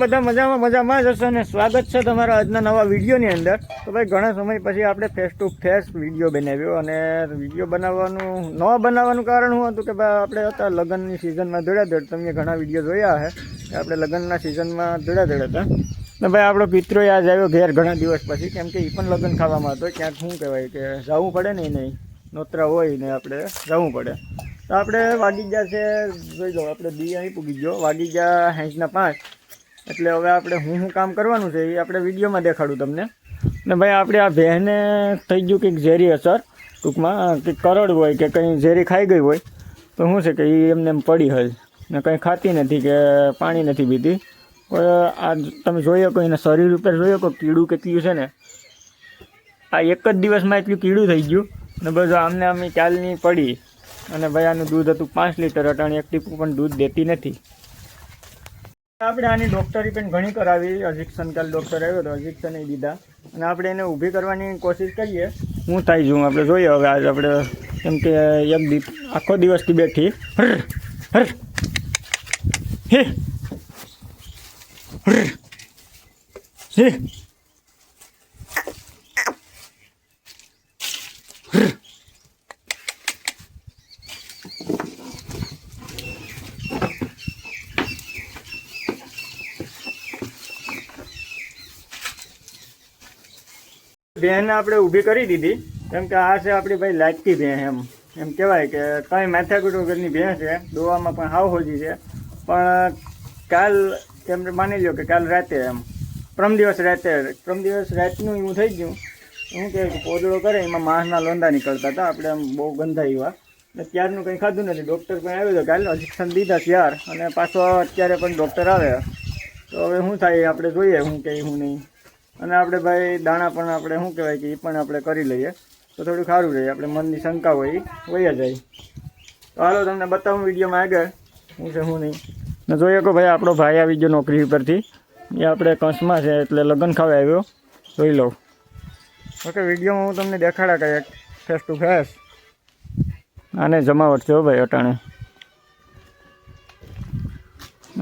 બધા મજામાં મજામાં જ હશે અને સ્વાગત છે તમારા આજના નવા વિડીયોની અંદર. તો ભાઈ, ઘણા સમય પછી આપણે ફેસ ટુ ફેસ વીડિયો બનાવ્યો અને વીડિયો બનાવવાનું, ન બનાવવાનું કારણ શું હતું કે ભાઈ આપણે હતા લગ્નની સિઝનમાં ધોળાધડ તમે ઘણા વીડિયો જોયા હે આપણે લગ્નના સિઝનમાં ધોળાધડ હતા. ને ભાઈ, આપણો પિત્રો યાદ આવ્યો ઘેર ઘણા દિવસ પછી, કેમ કે એ પણ લગ્ન ખાવામાં હતો. ક્યાંક શું કહેવાય કે જવું પડે ને નહીં નોતરા હોય ને આપણે જવું પડે. તો આપણે વાગી ગયા છે, જોઈ જાઓ આપણે બી અહીં પૂગી ગયો. વાગી ગયા હેંચના પાંચ. એટલે હવે આપણે હું શું કામ કરવાનું છે એ આપણે વિડીયોમાં દેખાડું તમને. ને ભાઈ આપણે આ ભેહને થઈ ગયું કંઈક ઝેરી અસર. ટૂંકમાં કંઈક કરડ હોય કે કંઈ ઝેરી ખાઈ ગઈ હોય, તો શું છે કે એ એમને એમ પડી હોય ને કંઈ ખાતી નથી કે પાણી નથી પીતી આ તમે જોઈ શકો, એના શરીર ઉપર જોઈ શકો કીડું કેટલું છે ને. આ એક જ દિવસમાં એટલું કીડું થઈ ગયું. ને બધું આમને આમ ચાલની પડી. અને ભાઈ આનું દૂધ હતું પાંચ લીટર, અટાણી એક ટીપું પણ દૂધ દેતી નથી. આપણે આની ડૉક્ટરી પણ ઘણી કરાવી. અજિક્સન કાલ ડૉક્ટર આવ્યો હતો એ દીધા. અને આપણે એને ઊભી કરવાની કોશિશ કરીએ. હું થાય છું, આપણે જોઈએ હવે આજે આપણે કેમ કે એક દી આખો દિવસથી બેઠી. હર હર. હે. હે. બેન આપણે ઊભી કરી દીધી. કેમ કે આ છે આપણી ભાઈ લાટકી બેન એમ. એમ કહેવાય કે કંઈ માથાકૂટ વગરની બેન છે. દોવામાં પણ હાવ હોજી છે. પણ કાલ એમ માની લ્યો કે કાલ રાતે એમ. પ્રમ દિવસ રાતે પ્રમ દિવસ રાતનું એવું થઈ ગયું. શું કે પોદળો કરે, એમાં માંસના લોંદા નીકળતા હતા. આપણે આમ બહુ ગંધા એવા. એટલે ત્યારનું કંઈ ખાધું નથી. ડૉક્ટર પણ આવ્યો હતો કાલે અધિક્ષણ દીધા ત્યાર. અને પાછો અત્યારે પણ ડૉક્ટર આવે. તો હવે શું થાય આપણે જોઈએ. હું કે શું નહીં. અને આપણે ભાઈ દાણા પણ આપણે, શું કહેવાય કે એ પણ આપણે કરી લઈએ. તો થોડું સારું રહે, આપણે મનની શંકા હોય વયા જાય. તો હાલો તમને બતાવું વિડીયોમાં આગળ. હું છે શું નહીં. જોઈએ કે ભાઈ, આપણો ભાઈ આવી ગયો નોકરી ઉપરથી. એ આપણે કંસમાં છે, એટલે લગ્ન ખાવા આવ્યો. જોઈ લઉં. ઓકે, વિડીયોમાં હું તમને દેખાડા કંઈક ફેસ ટુ ફેસ આને જમાવટ છે હો ભાઈ, અટાણે.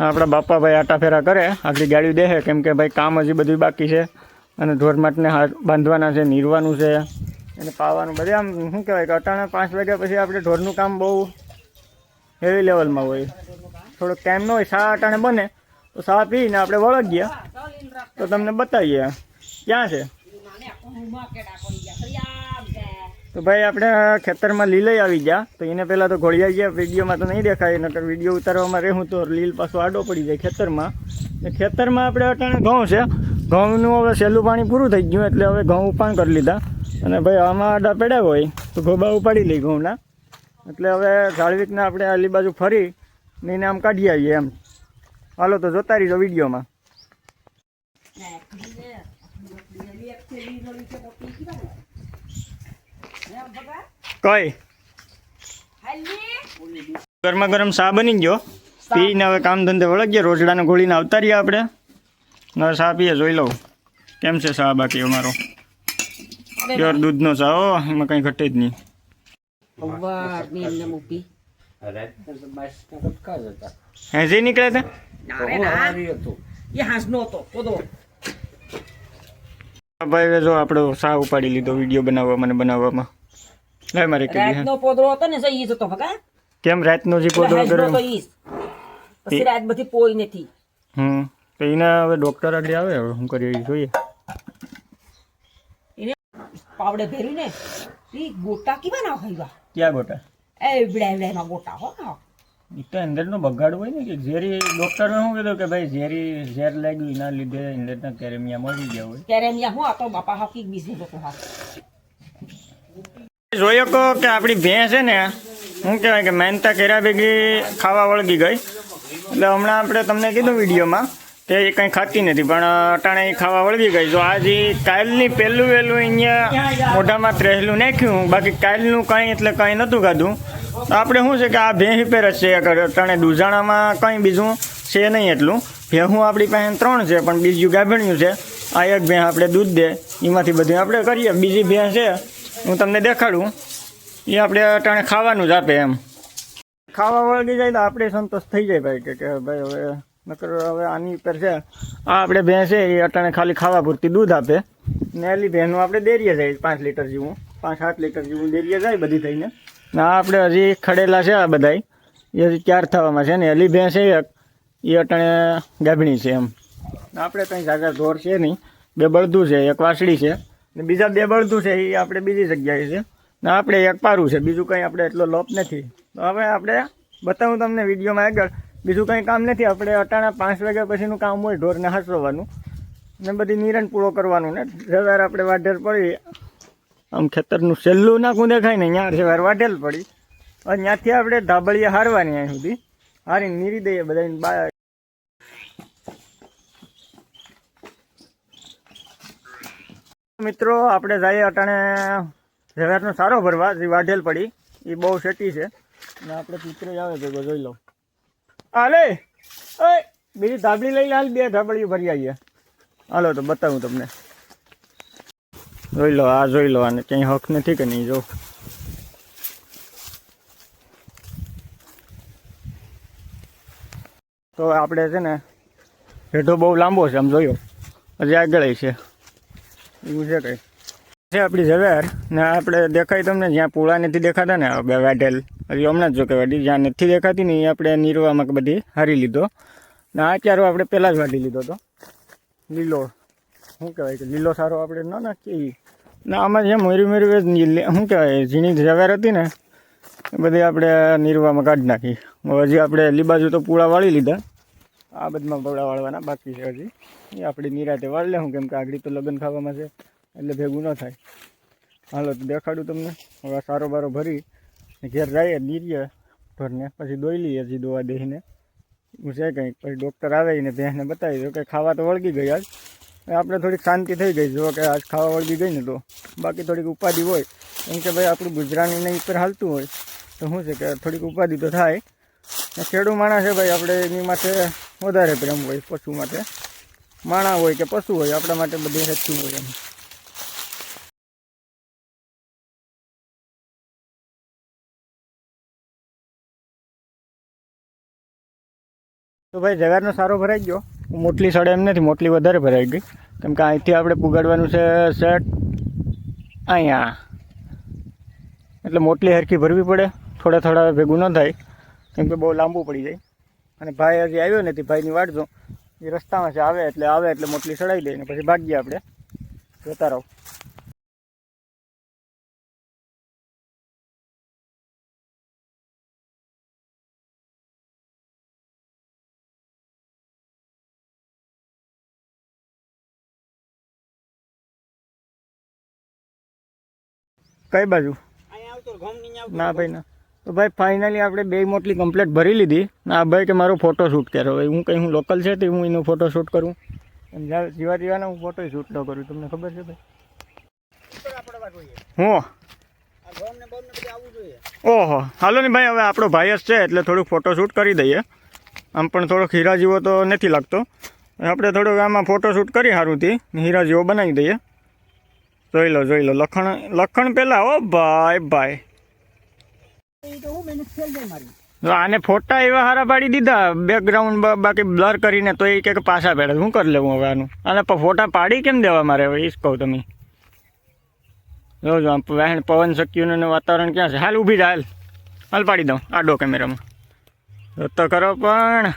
આપણા બાપા ભાઈ આટા ફેરા કરે આટલી ગાડી દેહે, કેમ કે ભાઈ કામ હજી બધું બાકી છે. અને ધોરમાટને બાંધવાના છે, નીરવાનું છે, અને પાવાનું બધે આમ, શું કહેવાય કે અટાણે પાંચ વાગ્યા પછી આપણે ઢોરનું કામ બહુ હેવી લેવલમાં હોય. થોડોક ટાઈમ ન હોય સા અટાણે બને, તો સા પીને આપણે વળગ ગયા તો તમને બતાવીએ, ક્યાં છે? તો ભાઈ આપણે ખેતરમાં લીલઈ આવી ગયા, તો એને પહેલાં તો ઘોડિયા ગયા વિડીયોમાં તો નહીં દેખાય, નકર વીડિયો ઉતારવામાં રહેવું તો લીલ પાછો આડો પડી જાય ખેતરમાં. ને ખેતરમાં આપણે અટાણે ઘઉં છે ઘઉંનું હવે સહેલું પાણી પૂરું થઈ ગયું એટલે હવે ઘઉં ઉપાણ કરી લીધા. અને ભાઈ આમાં આડા પડ્યા હોય તો ગોબા ઉપાડી લઈ ઘઉંના. એટલે હવે ઝાડવીકને આપણે આલી બાજુ ફરી ને આમ કાઢી આવીએ એમ. હાલો તો જોતા રહીજો વિડીયોમાં. કઈ? ગરમા ગરમ સા બની ગયો? પીને હવે કામ ધંધે વળગીએ. રોજડાને ગોળીને આવતા રહીએ આપણે. હવે ચા પીએ જોઈ લઉં. કેમ છે ચા બાકી અમારો? પ્યોર દૂધનો ચા હો એમાં કંઈ ઘટે જ નહીં. હેજી નીકળે તે ના ના. એ હાંસનો હતો કોદો ભાઈ જો આપણો ચા ઉપાડી લીધો વીડિયો બનાવવા મને બનાવવામાં. લાય મારે કે રાતનો પોદળો હતો ને ઈ જતો ભગા કેમ રાતનો જે કર્યો. પછી રાત બધી પોઈ નથી. હમ. તો એને હવે ડૉક્ટર આગળ આવે હવે શું કરીએ જોઈએ. એને પાવડે ભેરી ને ઈ ગોટા કેવા ના ખાઈવા ક્યાં ગોટા? એ એવડા એવડા એમાં ગોટા હો. એ તો અંદરનો બગાડ હોય ને કે ઝેરી ડૉક્ટરે શું કીધું કે ભાઈ ઝેરી ઝેર લાગ્યું એના લીધે અંદરના કેરેમિયા મળી ગયા હોય. કેરેમિયા હું આ તો બાપા હાકી બીજી લોકો હા જોયો કો કે આપણી ભેંસ છે ને શું કહેવાય કે મહેનતા કર્યા ભેગી ખાવા વળગી ગઈ. એટલે હમણાં આપણે તમને કીધું વિડીયોમાં કે એ કંઈ ખાતી નથી, પણ અટાણે એ ખાવા વળગી ગઈ. જો આજે કાલની પહેલું વહેલું અહીંયા મોઢામાં ત્રેહલું નાખ્યું, બાકી કાલનું કંઈ એટલે કંઈ નહોતું ખાધું. તો આપણે શું છે કે આ ભેં પર છે અટાણે દુજાણામાં કંઈ બીજું છે નહીં એટલું. ભેહું આપણી પાસે ત્રણ છે, પણ બીજું ગાભણ્યું છે. આ એક ભેં આપણે દૂધ દે, એમાંથી બધું આપણે કરીએ. બીજી ભેં છે, હું તમને દેખાડું. એ આપણે અટાણે ખાવાનું જ આપે એમ. ખાવા વળગી જાય તો આપણે સંતોષ થઈ જાય ભાઈ કે ભાઈ હવે નકર હવે આની ઉપર છે, આ આપણે ભેંસ છે, એ અટાણે ખાલી ખાવા પૂરતી દૂધ આપે. ને એલી ભેંસનું આપણે દેરીએ જાય, પાંચ લીટર જેવું. પાંચ સાત લીટર જેવું દેરીએ જાય બધી થઈને. ને આ આપણે હજી ખડેલા છે આ બધાય. એ હજી ચાર થવામાં છે ને એલી ભેંસ છે એક, એ અટાણે ગાભણી છે એમ. આપણે કંઈ જાગા ઢોર છે નહીં, બે બળદું છે, એક વાસળી છે, ને બીજા બે બળદું છે, એ આપણે બીજી જગ્યાએ છે. ને આપણે એક પારું છે, બીજું કંઈ આપણે એટલો લોપ નથી. તો હવે આપણે બતાવું તમને વિડીયોમાં આગળ બીજું કંઈ કામ નથી, આપણે અટાણા પાંચ વાગ્યા પછીનું કામ હોય, ઢોરને હાંસવાનું. ને બધી નિરણ પૂરો કરવાનું ને, રવિવાર આપણે વાઢેર પડી. આમ ખેતરનું છેલ્લું નાખું દેખાય ને ત્યાં રવિવાર વાઢેલ પડી. અને ત્યાંથી આપણે ધાબળીએ હારવાની અહીં સુધી. હારીને નીરી દઈએ બધાને બાય મિત્રો, આપણે જઈએ અટાણે રવિવારનો સારો ભરવા, જે વાઢેલ પડી. એ બહુ સેટી છે. ને આપણે ચિત્ર આવે ભેગો જોઈ લો હાલે એ બીજી ધાબળી લઈ લે હાલ બે ધાબળીઓ ભરી આવીએ. હાલો તો બતાવું તમને. જોઈ લો, આ જોઈ લો, આને ક્યાંય હક નથી કે નહીં, જો. તો આપણે છે ને, હેઠો બહુ લાંબો છે, આમ જોયો. હજી આગળ છે. એવું છે કંઈ. છે આપણી ઝવેર, ને આપણે દેખાય તમને, જ્યાં પૂળા નથી દેખાતા ને બે વાઢેલ. હજી હમણાં જ જો કે વાડી જ્યાં નથી દેખાતી ને એ આપણે નીરવામાં બધી હારી લીધો. ને આ ચારો આપણે પહેલાં જ વાટી લીધો હતો. લીલો, શું કહેવાય કે લીલો સારો આપણે ન નાખીએ. ને આમાં જે મોરી મોરી શું કહેવાય, ઝીણી જવેર હતી ને, એ બધી આપણે નીરવામાં કાઢી નાખી. હજી આપણે એલી બાજુ તો પૂળા વાળી લીધા. આ બધામાં પૂળા વાળવાના બાકી છે હજી. એ આપણે નિરાતે વાળી લેવું કેમ કે આગળ તો લગ્ન ખાવામાં છે, એટલે ભેગું ન થાય. હાલો, તો દેખાડું તમને. હવે સારો બારો ભરી. ઘેર જઈએ નીરીએ ઢોરને પછી દોઈ લઈએ હજી દોવા દઈને હું છે કંઈક, પછી ડૉક્ટર આવે ને ભેંસને બતાવી દો કે ખાવા તો વળગી ગઈ આજ. આપણે થોડીક શાંતિ થઈ ગઈ. જો કે આજ ખાવા વળગી ગઈ ને તો. બાકી થોડીક ઉપાધિ હોય. કેમ કે ભાઈ આપણું ગુજરાતીને ઉપર હાલતું હોય. તો શું છે કે થોડીક ઉપાધિ તો થાય. ને ખેડૂત માણસ છે ભાઈ, આપણે એની માટે વધારે પ્રેમ હોય, પશુ માટે. માણા હોય કે પશુ હોય, આપણા માટે બધી હેતું હોય એમ. તો ભાઈ જગારનો સારો ભરાઈ ગયો. મોટલી સડે એમ નથી, મોટલી વધારે ભરાઈ ગઈ. કેમ કે અહીંથી આપણે પુગાડવાનું છે સેટ અહીંયા. એટલે મોટલી હરખી ભરવી પડે, થોડા થોડા ભેગું ન થાય, કેમ કે બહુ લાંબુ પડી જાય. અને ભાઈ હજી આવ્યો નથી, ભાઈની વાટ જો, એ રસ્તામાં છે, આવે એટલે આવે એટલે મોટલી સડાવી દે, ને પછી ભાગીએ આપણે. જતા રહો. કઈ બાજુ? ના ભાઈ ના. તો ભાઈ ફાઇનલી આપણે બે મોટલી કમ્પ્લેટ ભરી લીધી. ના ભાઈ કે મારો ફોટો શૂટ કર્યો. હવે હું કંઈ હું લોકલ છે તે હું એનો ફોટો શૂટ કરું? અને જીવા જીવાના હું ફોટો શૂટ ન કરું તમને ખબર છે ભાઈ? હું. ઓહો. હાલો ને ભાઈ હવે આપણો ભાઈ જ છે એટલે થોડુંક ફોટો શૂટ કરી દઈએ. આમ પણ થોડોક હીરા જેવો તો નથી લાગતો. આપણે થોડુંક આમાં ફોટો શૂટ કરી સારુંથી હીરા જેવો બનાવી દઈએ. જોઈ લો જોઈ લો લખણ લખણ પહેલાં ઓ ભાઈ ભાઈ આને ફોટા એવા હારા પાડી દીધા બેકગ્રાઉન્ડ બાકી બ્લર કરીને તો એ કે પાછા પેડે શું કરી લેવું હવે આનું અને ફોટા પાડી કેમ દેવા મારે હવે એ કહું તમે જોજો આમ વહેણ પવન શક્યું વાતાવરણ ક્યાં છે હાલ ઊભી જ હાલ હાલ પાડી દઉં આડો કેમેરામાં તો કરો પણ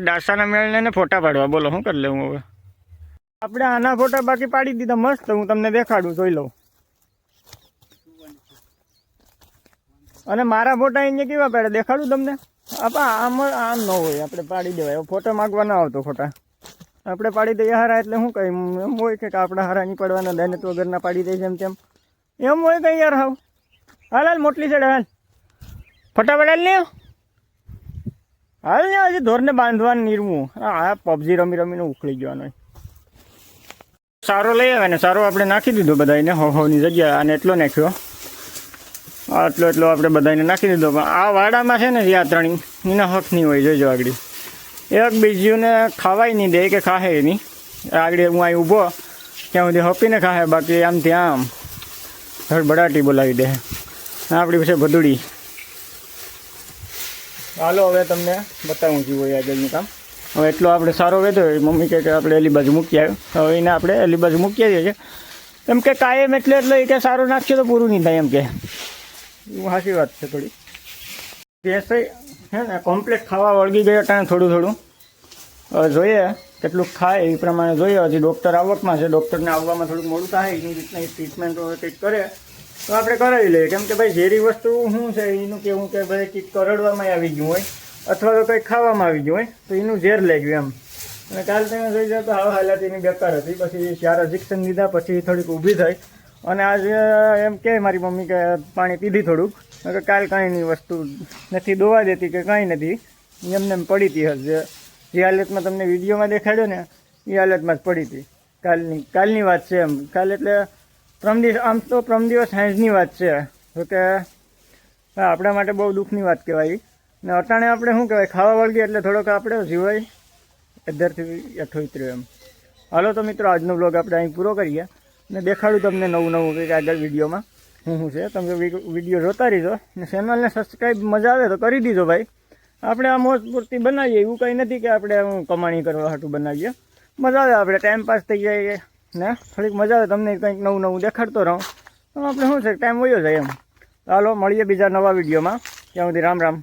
ડાસાના મેળને ફોટા પાડવા બોલો શું કરી લેવું હવે આપણે આના ફોટા બાકી પાડી દીધા મસ્ત, હું તમને દેખાડું, જોઈ લઉં. અને મારા ફોટા અહીંયા કેવા પડે દેખાડું તમને? આપા, આમ આમ ન હોય, આપણે પાડી દેવાય. ફોટો માગવા ના આવતો ફોટા. આપણે પાડી દઈએ હારા, એટલે શું કહી એમ હોય કે આપણા હારા નહીં પડવાના દહેનત વગરના પાડી દઈએ જેમ તેમ. એમ હોય કંઈ યાર હાવ. હાલ હાલ, મોટલી છે હાલ. ફટાફટ હાલ ને હાલ ને હજી ધોરને બાંધવાનું નીરવું હા પબજી રમી રમીને ઉખડી જવાનો સારો લઈ આવે સારો આપણે નાખી દીધો બધાને હો, હોની જગ્યા અને એટલો નાખ્યો. આટલો એટલો આપણે બધાને નાખી દીધો. પણ આ વાડામાં છે ને યાત્રાણી એના હક નહીં હોય જોઈજો આગળ. એક બીજુંને ખાવાય નહીં દે કે ખાહે નહીં. આગળ હું અહીં ઊભો, ત્યાં સુધી હપીને ખાહે, બાકી આમ ત્યાં આમ. ધડબડાટી બોલાવી દે. આપણી પાસે ભદુડી. હાલો, હવે તમને બતાવું છું આગળનું કામ. હવે એટલો આપણે સારો વેધો મમ્મી કહે કે આપણે એલી બાજુ મૂકી આવ્યો. હવે એને આપણે એલી બાજુ મૂકી આવીએ છીએ. એમ કે કાયમ એટલે એટલે એ કે સારું નાખશે તો પૂરું નહીં થાય એમ કે. એવું સાચી વાત છે થોડી. ભેંસે હે ને કોમ્પ્લેટ ખાવા વળગી ગયો ટાણે થોડું થોડું. હવે જોઈએ કેટલું ખાય એ પ્રમાણે જોઈએ. હજી ડૉક્ટર આવકમાં છે. ડૉક્ટરને આવવામાં થોડુંક મોડું થાય એની રીતના ટ્રીટમેન્ટ કંઈક કરે. તો આપણે કરાવી લઈએ. કેમ કે ભાઈ ઝેરી વસ્તુ શું છે? એનું કેવું કે ભાઈ કંઈક કરડવામાં આવી ગયું હોય. અથવા તો કંઈક ખાવામાં આવી ગયું હોય, તો એનું ઝેર લઈ ગયું એમ. અને કાલ તમે જોઈ જાઓ તો હાવ હાલત એની બેકાર હતી. પછી ચાર ઇન્જેક્શન લીધા, પછી થોડીક ઊભી થઈ. અને આજે એમ કે મારી મમ્મી કે પાણી પીધી થોડુંક. કાલ કાંઈની વસ્તુ નથી, દોવા દેતી કે કાંઈ નથી. એમને એમ પડી હતી હજ. જે હાલતમાં તમને વિડીયોમાં દેખાડ્યો ને, એ હાલતમાં જ પડી હતી. કાલની કાલની વાત છે એમ. કાલ એટલે ત્રણ દિવસ, આમ તો ત્રણ દિવસ સાંજની વાત છે. તો કે આપણા માટે બહુ દુઃખની વાત કહેવાય. ને અટાણે આપણે શું કહેવાય, ખાવા વળગી એટલે થોડોક આપણે જીવાય. અધરથી હેઠો ઉતર્યો એમ. હાલો તો મિત્રો, આજનો બ્લોગ આપણે અહીં પૂરો કરીએ. ને દેખાડું તમને નવું નવું કંઈક આગળ વિડીયોમાં. શું શું છે, તમે વીડિયો જોતા રહીજો ને ચેનલને સબસ્ક્રાઈબ મજા આવે તો કરી દીજો ભાઈ. આપણે આ મોજ પૂરતી બનાવીએ, એવું કંઈ નથી કે આપણે કમાણી કરવા હાટું બનાવીએ. મજા આવે, આપણે ટાઈમ પાસ થઈ જાય ને થોડીક મજા આવે, તમને કંઈક નવું નવું દેખાડતો રહું. તો આપણે શું છે ટાઈમ વયો જાય એમ. હાલો, મળીએ બીજા નવા વિડીયોમાં. ત્યાં સુધી રામ રામ.